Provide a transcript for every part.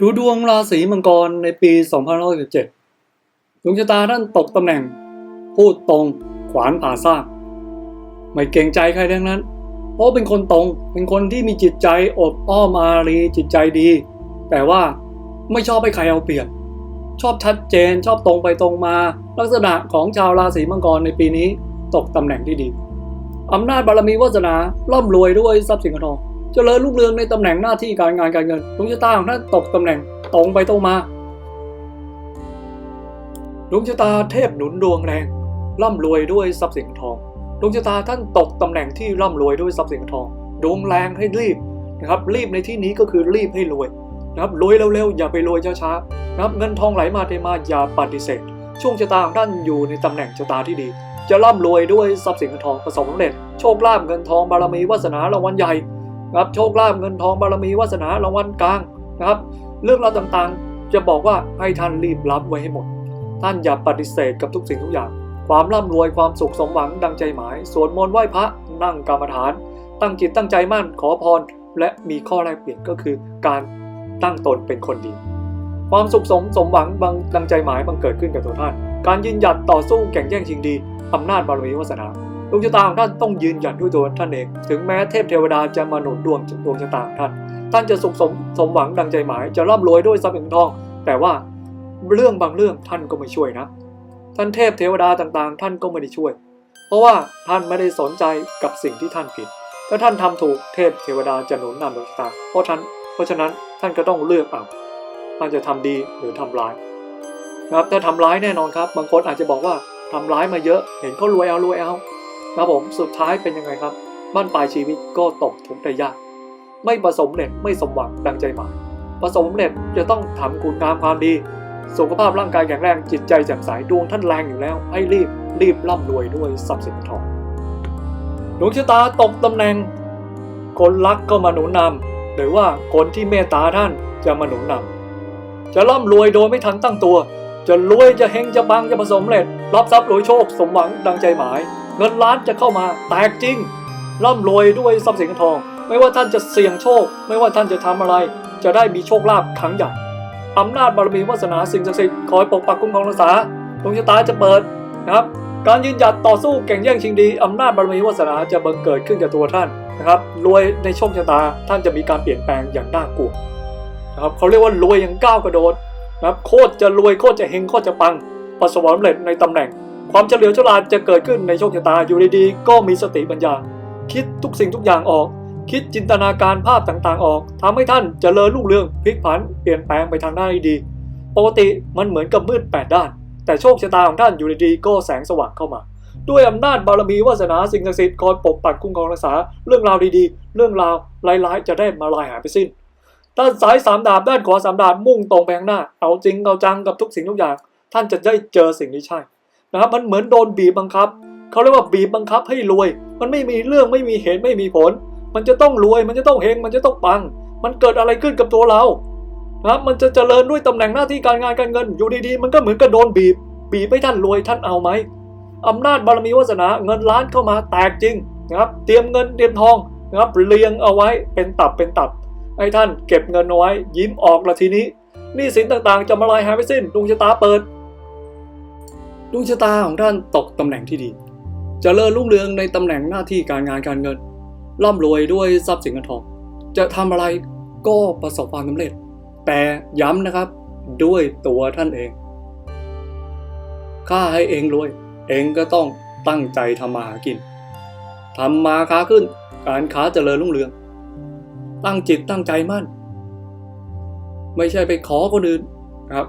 ดูดวงราศีมังกรในปี 2517ดวงชะตาท่านตกตำแหน่ง พูดตรงขวานผ่าซาก ไม่เกรงใจใครทั้งนั้น เพราะเป็นคนตรง เป็นคนที่มีจิตใจอบอ้อมอารีจิตใจดี แต่ว่าไม่ชอบให้ใครเอาเปรียบ ชอบชัดเจน ชอบตรงไปตรงมา ลักษณะของชาวราศีมังกรในปีนี้ ตกตำแหน่งที่ดี อำนาจบารมีวาสนาร่ำรวยด้วยทรัพย์สินเงินทอง เจริญรุ่งเรืองในตำแหน่งหน้าที่การงานการเงินดวงชะตาของท่านตกตำแหน่งตรงไปตรงมาดวงชะตาเทพหนุนดวงแรงร่ำรวยด้วยทรัพย์สินทองดวงชะตาท่านตกตำแหน่งที่ร่ำรวยด้วยทรัพย์สินเงินทองดวงแรงให้รีบนะครับ รีบในที่นี้ก็คือรีบให้รวยนะครับรวยเร็วๆอย่าไปรวยช้าๆนะครับเงินทองไหลมาเทมาอย่าปฏิเสธ ช่วงชะตาของท่านอยู่ในตำแหน่งชะตาที่ดี จะร่ำรวยด้วยทรัพย์สินเงินทองประสบความสำเร็จโชคลาภเงินทองบารมีวาสนารางวัลใหญ่ นะครับโชคลาภเงินทองบารมีวาสนารางวัลกลางนะครับ เรื่องราวต่างๆ จะบอกว่าให้ท่านรีบรับไว้ให้หมด ท่านอย่าปฏิเสธกับทุกสิ่งทุกอย่าง ความร่ำรวยความสุขสมหวังดังใจหมายสวดมนต์ไหว้พระนั่งกรรมฐาน ตั้งจิตตั้งใจมั่นขอพร และมีข้อแรกเปลี่ยนก็คือการตั้งตนเป็นคนดี ความสุขสมสมหวังบางดังใจหมายบังเกิดขึ้นกับตัวท่าน การยืนหยัดต่อสู้แข่งแย่งชิงดีอำนาจบารมีวาสนา ดวงชะตาของท่านต้องยืนหยัดด้วยตัวท่านเอง ถึงแม้เทพเทวดาจะมาหนุนดวงดวงชะตาของท่าน ท่านจะสุขสมสมหวังดังใจหมาย จะร่ำรวยด้วยทรัพย์สินทอง แต่ว่าเรื่องบางเรื่องท่านก็ไม่ช่วยนะ ท่านเทพเทวดาต่างๆ ท่านก็ไม่ได้ช่วย เพราะว่าท่านไม่ได้สนใจกับสิ่งที่ท่านผิด ถ้าท่านทำถูกเทพเทวดาจะหนุนนำดวงชะตา เพราะท่านเพราะฉะนั้นท่านก็ต้องเลือกเอาท่านจะทำดีหรือทำร้ายนะครับถ้าทำร้ายแน่นอนครับ บางคนอาจจะบอกว่าทำร้ายมาเยอะ เห็นเขารวยเอารวยเอา นะครับผมสุดท้ายเป็นยังไงครับบ้านปลายชีวิตก็ตกทุกข์ได้ยาก ไม่ประสบเร็จไม่สมหวังดังใจหมายประสบเร็จจะต้องทำคุณงามความดี สุขภาพร่างกายแข็งแรงจิตใจแจ่มใสดวงท่านแรงอยู่แล้วให้รีบรีบร่ำรวยด้วยทรัพย์สินทองดวงชะตาตกตำแหน่ง คนรักก็มาหนุนนำหรือว่าคนที่เมตตาท่านจะมาหนุนนำจะร่ำรวยโดยไม่ทันตั้งตัว จะรวยจะเฮงจะบังจะประสบเร็จ รับทรัพย์รวยโชคสมหวังดังใจหมาย เงินล้านจะเข้ามาแตกจริง ร่ำรวยด้วยทรัพย์สินทอง ไม่ว่าท่านจะเสี่ยงโชค ไม่ว่าท่านจะทำอะไร จะได้มีโชคลาภครั้งใหญ่อำนาจบารมีวาสนาสิ่งศักดิ์สิทธิ์คอยปกปักคุ้มครองรักษาดวงชะตาจะเปิดนะครับการยืนหยัดต่อสู้แข่งแย่งชิงดีอำนาจบารมีวาสนาจะบังเกิดขึ้นกับตัวท่านนะครับรวยในโชคชะตาท่านจะมีการเปลี่ยนแปลงอย่างน่ากลัวนะครับเขาเรียกว่ารวยอย่างก้าวกระโดดนะครับโคตรจะรวยโคตรจะเฮงโคตรจะปังประสบความสำเร็จในตำแหน่ง ความเฉลียวฉลาดจะเกิดขึ้นในโชคชะตาอยู่ดีๆก็มีสติปัญญา คิดทุกสิ่งทุกอย่างออก คิดจินตนาการภาพต่างๆออกทำให้ท่านเจริญรุ่งเรืองพลิกผันเปลี่ยนแปลงไปทางด้าดี ปกติมันเหมือนกับมืดแปดด้าน แต่โชคชะตาของท่านอยู่ดีๆก็แสงสว่างเข้ามา ด้วยอำนาจบารมีวาสนาสิ่งศักดิ์สิทธิ์คอยปกปักคุ้มครองรักษาเรื่องราวดีๆ เรื่องราวร้ายๆจะได้มาลายหายไปสิ้นด้านซ้ายสามดาบด้านขวาสามดาบมุ่งตรงไปข้างหน้า เอาจริงเอาจังกับทุกสิ่งทุกอย่าง ท่านจะได้เจอสิ่งที่ใช่ นะครับมันเหมือนโดนบีบบังคับเขาเรียกว่าบีบบังคับให้รวย มันไม่มีเรื่องไม่มีเหตุไม่มีผล มันจะต้องรวย มันจะต้องเฮงมันจะต้องปัง มันเกิดอะไรขึ้นกับตัวเรานะครับมันจะเจริญด้วยตำแหน่งหน้าที่การงานการเงินอยู่ดีๆ มันก็เหมือนกับโดนบีบ บีบให้ท่านรวยท่านเอาไหมอำนาจบารมีวาสนาเงินล้านเข้ามาแตกจริงนะครับเตรียมเงินเตรียมทองนะครับเรียงเอาไว้เป็นตับเป็นตับให้ท่านเก็บเงินเอาไว้ยิ้มออกละทีนี้หนี่สินต่างๆจะมาลายหายไปสิ้นดวงชะตาเปิด ดวงชะตาของท่านตกตำแหน่งที่ดีจะเจริญรุ่งเรืองในตำแหน่งหน้าที่การงานการเงิน ร่ำรวยด้วยทรัพย์สินเงินทอง จะทำอะไรก็ประสบความสำเร็จ แต่ย้ำนะครับด้วยตัวท่านเอง ข้าให้เองรวย เองก็ต้องตั้งใจทำมาหากินทำมาค้าขึ้น การค้าเจริญรุ่งเรือง ตั้งจิตตั้งใจมั่น ไม่ใช่ไปขอคนอื่นนะครับ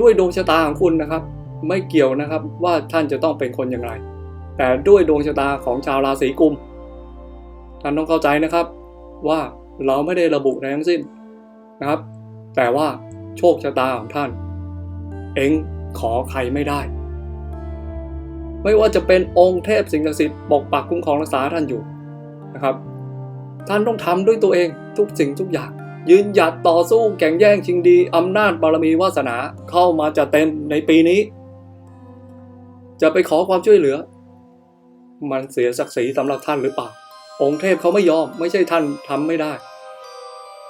ด้วยดวงชะตาของคุณนะครับ ไม่เกี่ยวนะครับว่าท่านจะต้องเป็นคนอย่างไร แต่ด้วยดวงชะตาของชาวราศีกุม ท่านต้องเข้าใจนะครับว่าเราไม่ได้ระบุในทั้งสิ้นนะครับ แต่ว่าโชคชะตาของท่าน เองขอใครไม่ได้ ไม่ว่าจะเป็นองค์เทพสิ่งศักดิ์สิทธิ์ปกปักคุ้มครองรักษาท่านอยู่นะครับ ท่านต้องทำด้วยตัวเองทุกสิ่งทุกอย่าง ยืนหยัดต่อสู้แข่งแย่งชิงดีอำนาจบารมีวาสนาเข้ามาจะเต็มในปีนี้ จะไปขอความช่วยเหลือ มันเสียศักดิ์ศรีสำหรับท่านหรือเปล่า องค์เทพเขาไม่ยอม ไม่ใช่ท่านทำไม่ได้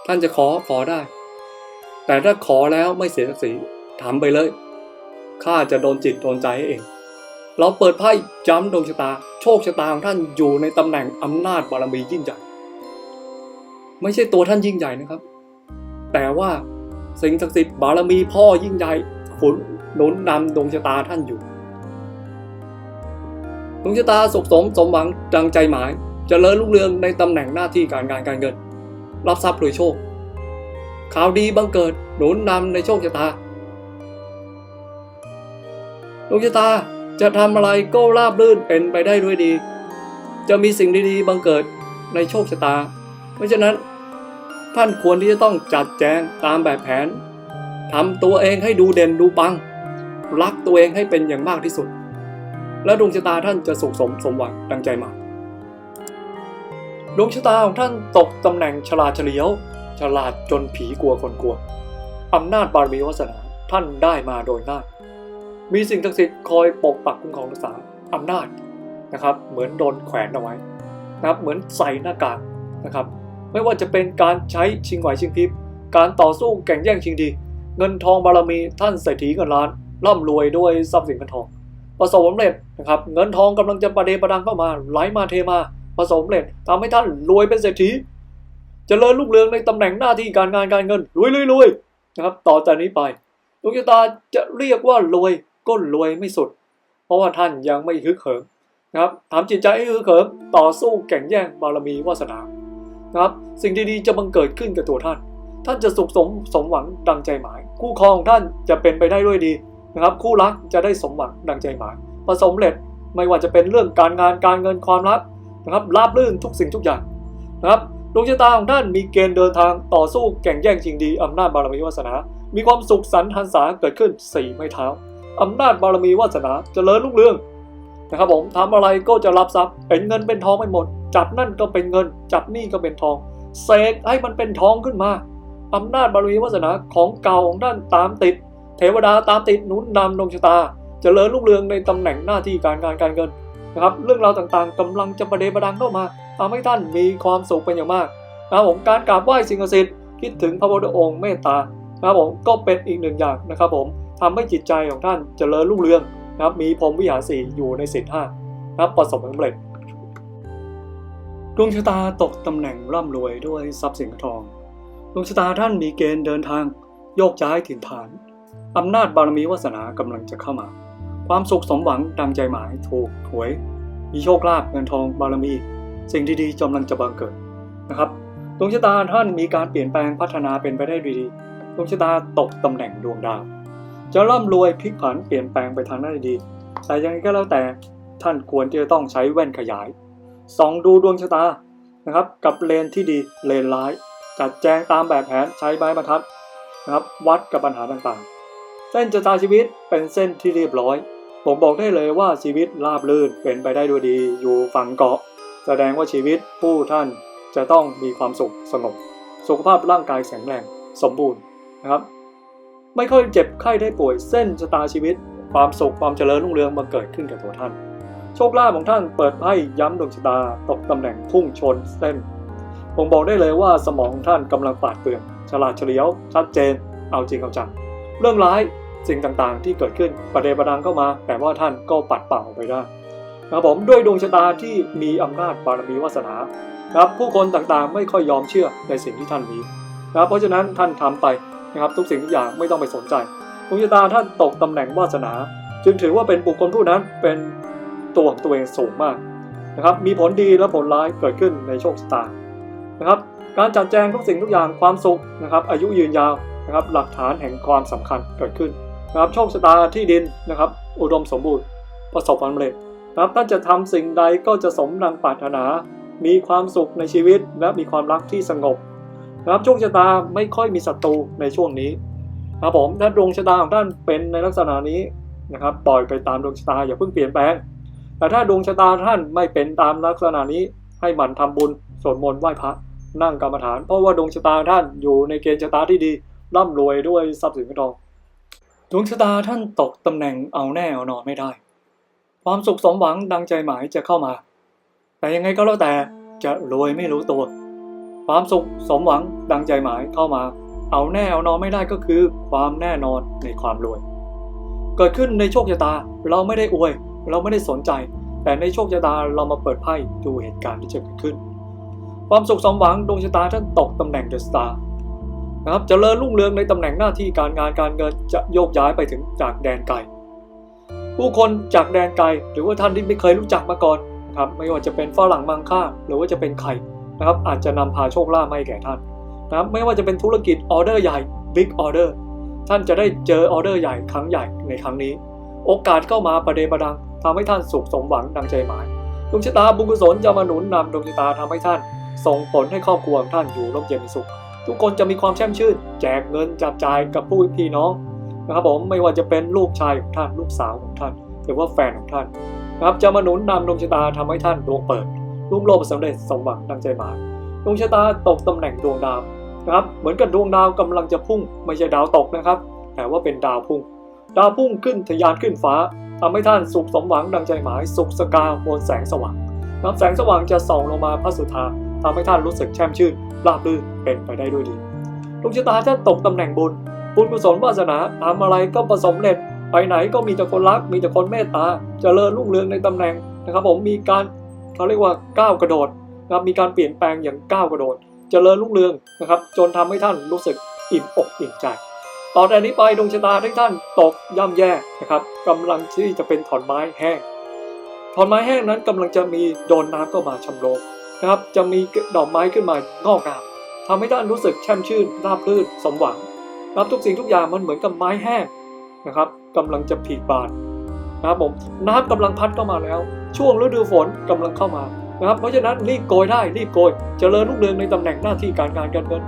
ท่านจะขอขอได้ แต่ถ้าขอแล้วไม่เสียศักดิ์ศรีทำไปเลย ข้าจะโดนจิตโดนใจให้เอง เราเปิดไพ่ย้ำดวงชะตา โชคชะตาของท่านอยู่ในตำแหน่งอำนาจบารมียิ่งใหญ่ ไม่ใช่ตัวท่านยิ่งใหญ่นะครับ แต่ว่าสิ่งศักดิ์สิทธิ์บารมีพ่อยิ่งใหญ่หนุนหนุนนำดวงชะตาท่านอยู่ ดวงชะตาสุขสมสมหวังดังใจหมายจเจริญรุ่งเรืองในตำแหน่งหน้าที่การงานการเงิน รับทรัพย์โดยโชค ข่าวดีบังเกิดหนุนนำในโชคชะตาดวงชะตาจะทำอะไรก็ราบรื่นเป็นไปได้ด้วยดี จะมีสิ่งดีๆบังเกิดในโชคชะตา เพราะฉะนั้น ท่านควรที่จะต้องจัดแจงตามแบบแผนทำตัวเองให้ดูเด่นดูปัง รักตัวเองให้เป็นอย่างมากที่สุด และดวงชะตาท่านจะสุขสมสมหวังดังใจหมายดวงชะตาของท่านตกตำแหน่งฉลาดเฉลียว ฉลาดจนผีกลัวคนกลัวอำนาจบารมีวาสนาท่านได้มาโดยง่ายมีสิ่งศักดิ์สิทธิ์คอยปกปักคุ้มครองรักษาอำนาจนะครับ เหมือนโดนแขวนเอาไว้นะครับ เหมือนใส่หน้ากากนะครับ ไม่ว่าจะเป็นการใช้ชิงไหวชิงพริบการต่อสู้แข่งแย่งชิงดี เงินทองบารมีท่านเศรษฐีเงินล้านร่ำรวยด้วยทรัพย์สินเงินทอง ประสบความสำเร็จนะครับเงินทองกำลังจะประเดประดังเข้ามา ไหลมาเทมาประสบความสำเร็จทำให้ท่านรวยเป็นเศรษฐีเจริญรุ่งเรืองในตำแหน่งหน้าที่การงานการเงินรวยรวยรวยนะครับต่อจากนี้ไปดวงชะตาจะเรียกว่ารวยก็รวยไม่สุด เพราะว่าท่านยังไม่ฮึกเหิมนะครับทำจิตใจให้ฮึกเหิมต่อสู้แข่งแย่งบารมีวาสนานะครับสิ่งดีๆจะบังเกิดขึ้นกับตัวท่าน ท่านจะสุขสมสมหวังดังใจหมาย คู่ครองท่านจะเป็นไปได้ด้วยดี นะครับคู่รักจะได้สมหวังดังใจหมายประสบความสำเร็จไม่ว่าจะเป็นเรื่องการงานการเงินความรักนะครับราบรื่นทุกสิ่งทุกอย่างนะครับดวงชะตาของท่านมีเกณฑ์เดินทางต่อสู้แข่งแย่งชิงดีอำนาจบารมีวาสนา มีความสุขสันต์หันษาเกิดขึ้นสี่ไม้เท้าอำนาจบารมีวาสนาจเจริญรุ่งเรืองนะครับผมทำอะไรก็จะรับทรัพย์เป็นเงินเป็นทองไปหมด จับนั่นก็เป็นเงิน จับนี่ก็เป็นทองเสกให้มันเป็นทองขึ้นมาอำนาจบารมีวาสนาของเก่าของท่านตามติด ทวดาตามติดหนุนนำดวงชะตาเจริญรุ่งเรืองในตำแหน่งหน้าที่การงานการเงินนะครับเรื่องราวต่างๆกำลังจะประเดประดังเข้ามาทำให้ท่านมีความสุขเป็นอย่างมากนะครับผมการกราบไหว้สิ่งศักดิ์สิทธิ์คิดถึงพระพุทธองค์เมตตานะครับผมก็เป็นอีกหนึ่งอย่างนะครับผมทำให้จิตใจของท่านเจริญรุ่งเรืองนะครับมีพรหมวิหารสีอยู่ในศีลห้านะครับประสบความสำเร็จดวงชะตาตกตำแหน่งร่ำรวยด้วยทรัพย์สินเงินทองดวงชะตาท่านมีเกณฑ์เดินทางโยกย้ายถิ่นฐาน อำนาจบารมีวาสนากำลังจะเข้ามา ความสุขสมหวังดังใจหมายถูกหวย มีโชคลาภเงินทองบารมี สิ่งดีๆกำลังจะบังเกิดนะครับดวงชะตาท่านมีการเปลี่ยนแปลงพัฒนาเป็นไปได้ดีดวงชะตาตกตำแหน่งดวงดาว จะร่ำรวยพลิกผันเปลี่ยนแปลงไปทางหน้าดี แต่ยังไงก็แล้วแต่ท่านควรที่จะต้องใช้แว่นขยายส่องดูดวงชะตานะครับ กับเลนที่ดีเลนร้าย จัดแจงตามแบบแผนใช้ไม้บรรทัดนะครับ วัดกับปัญหาต่างๆ เส้นชะตาชีวิตเป็นเส้นที่เรียบร้อย ผมบอกได้เลยว่าชีวิตราบรื่นเป็นไปได้ด้วยดีอยู่ฝั่งเกาะ แสดงว่าชีวิตผู้ท่านจะต้องมีความสุขสงบ สุขภาพร่างกายแข็งแรงสมบูรณ์นะครับ ไม่ค่อยเจ็บไข้ได้ป่วยเส้นชะตาชีวิต ความสุขความเจริญรุ่งเรืองมาเกิดขึ้นกับตัวท่าน โชคลาภของท่านเปิดไพ่ย้ำดวงชะตาตกตำแหน่งพุ่งชนเส้น ผมบอกได้เลยว่าสมองท่านกำลังปาดเปรื่องฉลาดเฉลียว ชัดเจน เอาจริงเอาจังเรื่องร้าย สิ่งต่างๆ ที่เกิดขึ้นประเดประดังเข้ามา แต่ว่าท่านก็ปัดเป่าไปได้นะครับผมด้วยดวงชะตาที่มีอำนาจบารมีวาสนาครับผู้คนต่างๆไม่ค่อยยอมเชื่อในสิ่งที่ท่านมีนะครับเพราะฉะนั้นท่านทำไปนะครับทุกสิ่งทุกอย่างไม่ต้องไปสนใจดวงชะตาท่านตกตำแหน่งวาสนา จึงถือว่าเป็นบุคคลผู้นั้นเป็นตัวของตัวเองสูงมากนะครับมีผลดีและผลร้ายเกิดขึ้นในโชคชะตานะครับการจัดแจงทุกสิ่งทุกอย่างความสุขนะครับอายุยืนยาวนะครับหลักฐานแห่งความสำคัญเกิดขึ้น นะครับโชคชะตาที่ดินนะครับ อุดมสมบูรณ์ประสบความสำเร็จนะครับท่านจะทำสิ่งใดก็จะสมดังปรารถนา มีความสุขในชีวิตและมีความรักที่สงบนะครับโชคชะตาไม่ค่อยมีศัตรูในช่วงนี้นะครับผมถ้าดวงชะตาของท่านเป็นในลักษณะนี้นะครับปล่อยไปตามดวงชะตาอย่าเพิ่งเปลี่ยนแปลง แต่ถ้าดวงชะตาท่านไม่เป็นตามลักษณะนี้ให้หมั่นทำบุญสวดมนต์ไหว้พระนั่งกรรมฐาน เพราะว่าดวงชะตาท่านอยู่ในเกณฑ์ชะตาที่ดีร่ำรวยด้วยทรัพย์สินเงินทอง ดวงชะตาท่านตกตำแหน่งเอาแน่เอานอนไม่ได้ ความสุขสมหวังดังใจหมายจะเข้ามา แต่ยังไงก็แล้วแต่จะรวยไม่รู้ตัว ความสุขสมหวังดังใจหมายเข้ามา เอาแน่เอานอนไม่ได้ก็คือ ความแน่นอนในความรวย เกิดขึ้นในโชคชะตาเราไม่ได้อวย เราไม่ได้สนใจ แต่ในโชคชะตาเรามาเปิดไพ่ดูเหตุการณ์ที่จะเกิดขึ้น ความสุขสมหวังดวงชะตาท่านตกตำแหน่งเดอะสตาร์ นะครับเจริญรุ่งเรืองในตำแหน่งหน้าที่การงานการเงินจะโยกย้ายไปถึงจากแดนไกลผู้คนจากแดนไกลหรือว่าท่านที่ไม่เคยรู้จักมาก่อนนะครับไม่ว่าจะเป็นฝรั่งมังค่าหรือว่าจะเป็นใครนะครับอาจจะนำพาโชคลาภมาให้แก่ท่านนะครับไม่ว่าจะเป็นธุรกิจออเดอร์ใหญ่บิ๊กออเดอร์ท่านจะได้เจอออเดอร์ใหญ่ครั้งใหญ่ในครั้งนี้ โอกาสเข้ามาประเดประดังทำให้ท่านสุขสมหวังดังใจหมายดวงชะตาบุญกุศลจะมาหนุนนำดวงชะตาทำให้ท่าน ส่งผลให้ครอบครัวของท่านอยู่ร่มเย็นเป็นสุข ทุกคนจะมีความแช่มชื่น แจกเงินจับจ่ายกับผู้พี่น้องนะครับผมไม่ว่าจะเป็นลูกชายของท่านลูกสาวของท่านหรือว่าแฟนของท่านนะครับจะมาหนุนนำดวงชะตาทำให้ท่านดวงเปิดรุ่งโรจน์สำเร็จสมหวังดังใจหมายดวงชะตาตกตำแหน่งดวงดาวนะครับเหมือนกับดวงดาวกำลังจะพุ่งไม่ใช่ดาวตกนะครับ แต่ว่าเป็นดาวพุ่ง ดาวพุ่งขึ้นทะยานขึ้นฟ้าทำให้ท่านสุขสมหวังดังใจหมาย สุขสกาวบนแสงสว่างน้ำแสงสว่างจะส่องลงมาพระสุธา ทำให้ท่านรู้สึกแช่มชื่นราบรื่นเป็นไปได้ด้วยดีดวงชะตาท่านตกตำแหน่งบุญ บุญกุศลวาสนาทำอะไรก็ประสบเร็จไปไหนก็มีแต่คนรัก มีแต่คนเมตตาเจริญรุ่งเรืองในตำแหน่งนะครับผมมีการเขาเรียกว่าก้าวกระโดดนะครับมีการเปลี่ยนแปลงอย่างก้าวกระโดดเจริญรุ่งเรืองนะครับ จนทำให้ท่านรู้สึกอิ่มอกอิ่มใจต่อแต่นี้ไปดวงชะตาที่ท่านตกย่ำแย่นะครับกำลังที่จะเป็นถอนไม้แห้งถอนไม้แห้งนั้นกำลังจะมีโดนน้ำเข้ามาชำโรม นะครับจะมีดอกไม้ขึ้นมางอกงามทำให้ท่านรู้สึกแช่มชื่นราบรื่นสมหวังนะครับทุกสิ่งทุกอย่างมันเหมือนกับไม้แห้งนะครับกำลังจะผีบานนะครับผมน้ำกำลังพัดเข้ามาแล้ว ช่วงฤดูฝนกำลังเข้ามานะครับเพราะฉะนั้นรีบโกยได้รีบโกยเจริญรุ่งเรืองในตำแหน่งหน้าที่การงานการเงิน